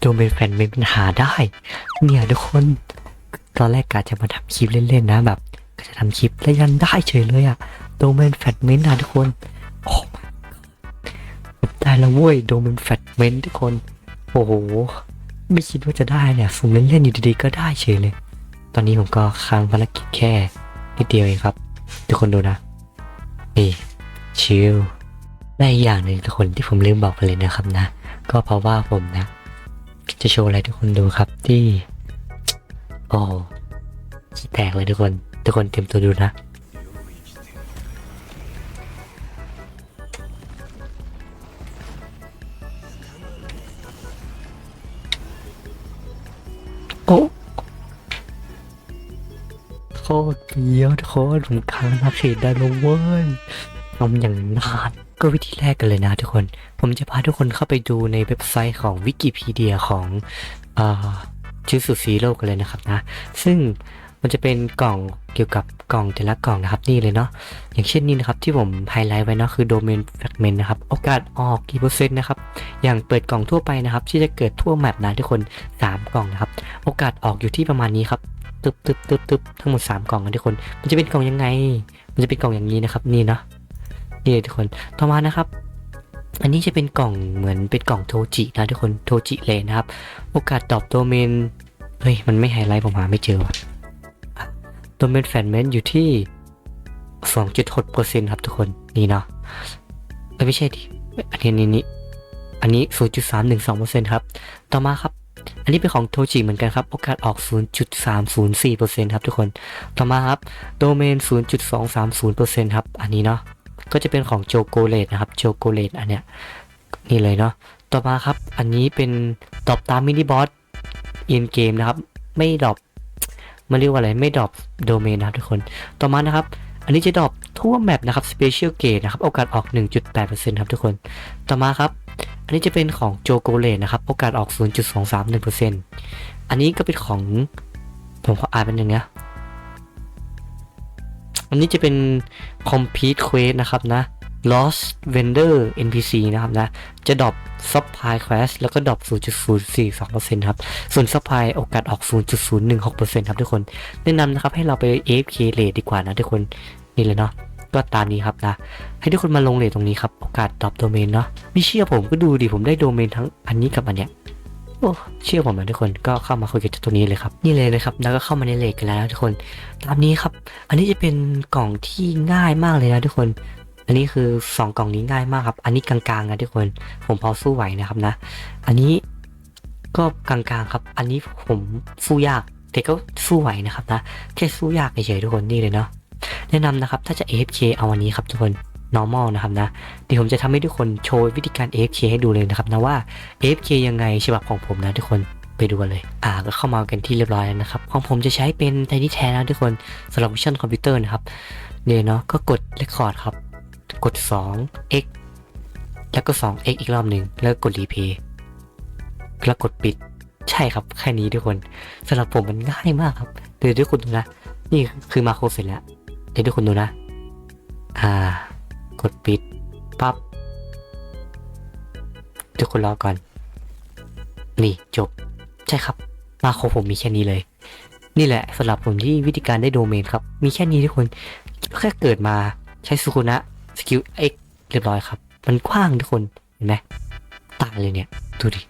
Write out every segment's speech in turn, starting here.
โดเมนแฟนเมนหาได้ เนี่ยทุกคน ตอนแรกกะจะมาทำคลิปเล่นๆนะแบบก็จะทำคลิปแล้วยันได้เฉยเลยอะโดเมนแฟนเมนนะทุกคนโอ้ my god ได้แล้วเว้ยโดเมนแฟนเมนทุกคน โอ้โห ไม่คิดว่าจะได้เนี่ยสุ่มเล่นๆอยู่ดีๆก็ได้เฉยเลย ตอนนี้ผมก็ค้างภารกิจแค่นิดเดียวเองครับ ทุกคนดูนะนี่ชิลและอีกอย่างหนึ่งทุกคนที่ผมลืมบอกไปเลยนะครับนะ ก็เพราะว่าผมนะ จะโชว์อะไรทุกคนดูครับที่ โอ้ขี้แตกเลยทุกคน ทุกคนเตรียมตัวดูนะโอ้โคตรเดียวทุกคนผมค้างนาเขตได้แลงเว้ยทำอย่างนาน ก็วิธีแรกกันเลยนะทุกคน ผมจะพาทุกคนเข้าไปดูในเว็บไซต์ของวิกิพีเดียของอชื่อสุซีโลกกันเลยนะครับนะ ซึ่งมันจะเป็นกล่องเกี่ยวกับกล่องแต่ละกล่องนะครับนี่เลยเนาะอย่างเช่นนี้นะครับที่ผมไฮไลท์ไว้เนาะคือโดเมนแฟกเมนนะครับโอกาสออกกี่เปอร์เซ็นต์นะครับอย่างเปิดกล่องทั่วไปนะครับ ที่จะเกิดทั่วแมปนะทุกคน 3 กล่องนะครับ โอกาสออกอยู่ที่ประมาณนี้ครับตึบตึบตึบตึบทั้งหมด 3 กล่องนะทุกคน มันจะเป็นกล่องยังไง มันจะเป็นกล่องอย่างนี้นะครับนี่เนาะ เลยทุกคน ต่อมานะครับ อันนี้จะเป็นกล่องเหมือนเป็นกล่องโทจินะทุกคนโทจิเลยนะครับ โอกาสตอบโดเมน เฮ้ย มันไม่ไฮไลท์ผมหาไม่เจอว่ะโดเมนแฟนเมนอยู่ที่2.6%ครับทุกคนนี่เนาะไม่ใช่ดิอันนี้นี่นี่อันนี้ 0.312%ครับ ต่อมาครับ อันนี้เป็นของโทจิเหมือนกันครับ โอกาสออก 0.304%ครับทุกคน ต่อมาครับ โดเมน 0.230%ครับ อันนี้เนาะ ก็จะเป็นของโจโกเลตนะครับโจโกเลตอันเนี้ยนี่เลยเนาะต่อมาครับอันนี้เป็นตอบตามมินิบอสอินเกมนะครับ ไม่ดรอปมันเรียกว่าอะไรไม่ดรอปโดเมนนะครับทุกคนต่อมานะครับ อันนี้จะดรอปทั่วแมปนะครับ Special Gate นะครับโอกาสออก 1.8%ครับทุกคน ต่อมาครับ อันนี้จะเป็นของโจโกเลตนะครับโอกาสออก 0.231%อันนี้ก็เป็นของผมขออ่านเป็นหนึ่งนะ นนี้จะเป็น Complete Quest นะครับนะ Lost Vendor NPC นะครับนะ จะดรอป Supply Quest แล้วก็ดรอป 0.042%ครับ ส่วน Supply โอกาสออก 0.016%ครับทุกคน แนะนำนะครับให้เราไป AFK เลทดีกว่านะทุกคน นี่เลยเนาะ ก็ตามนี้ครับนะ ให้ทุกคนมาลงเลทตรงนี้ครับ โอกาสตอบโดเมนเนาะ ไม่เชื่อผมก็ดูดิ ผมได้โดเมนทั้งอันนี้กับอันเนี้ย โอ้เชื่อผมนะทุกคนก็เข้ามาคุยกันที่ตัวนี้เลยครับ นี่เลยนะครับ แล้วก็เข้ามาในเลทกันแล้วทุกคน ตามนี้ครับ อันนี้จะเป็นกล่องที่ง่ายมากเลยนะทุกคน อันนี้คือสองกล่องนี้ง่ายมากครับ อันนี้กลางๆนะทุกคน ผมพอสู้ไหวนะครับนะ อันนี้ก็กลางๆครับ อันนี้ผมสู้ยาก แต่ก็สู้ไหวนะครับนะ แค่สู้ยากเฉยๆทุกคนนี่เลยเนาะ แนะนำนะครับ ถ้าจะ AFK เอาอันนี้ครับทุกคน normal นะครับนะเดี๋ยวผมจะทำให้ทุกคนโชว์วิธีการ AFK ให้ดูเลยนะครับนะว่า AFK ยังไงฉบับของผมนะทุกคนไปดูกันเลย อ่า ก็เข้ามากันที่เรียบร้อยแล้วนะครับ ของผมจะใช้เป็นไทนี่แทนนะทุกคนสำหรับวิชั่นคอมพิวเตอร์นะครับ เนี่ยเนาะ ก็กด record ครับ กด 2 x แล้วก็ 2 x อีกรอบหนึ่ง แล้วก็กด replay แล้วกดปิด ใช่ครับ แค่นี้ทุกคนสำหรับผมมันง่ายมากครับ เดี๋ยวทุกคนดูนะ นี่คือมาโครเสร็จแล้ว เดี๋ยวทุกคนดูนะ อ่า ดปิดปั๊บทุกคนรอก่อน นี่จบ ใช่ครับมาโครผมมีแค่นี้เลย นี่แหละสำหรับผมที่วิธีการได้โดเมนครับ มีแค่นี้ทุกคน แค่เกิดมาใช้สุคุนะสกิลเอ็กเรียบร้อยครับ มันกว้างทุกคน เห็นไหมต่ายเลยเนี่ย ดูดิ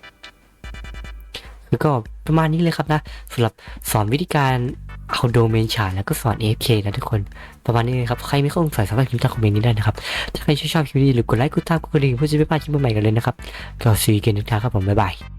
คือก็ประมาณนี้เลยครับนะสำหรับสอนวิธีการ เอาโดเมนฉายแล้วก็สอน AFK นะทุกคน ประมาณนี้นะครับ ใครมีข้อสงสัยสามารถพิมพ์ใต้คอมเมนต์นี้ได้นะครับ ถ้าใครชอบคลิปนี้หรือกดไลค์กดติดตามกดกระดิ่งเพื่อจะไม่พลาดคลิปใหม่ๆกันเลยนะครับ ก็ซีกันทุกท่านครับผม บ๊ายบาย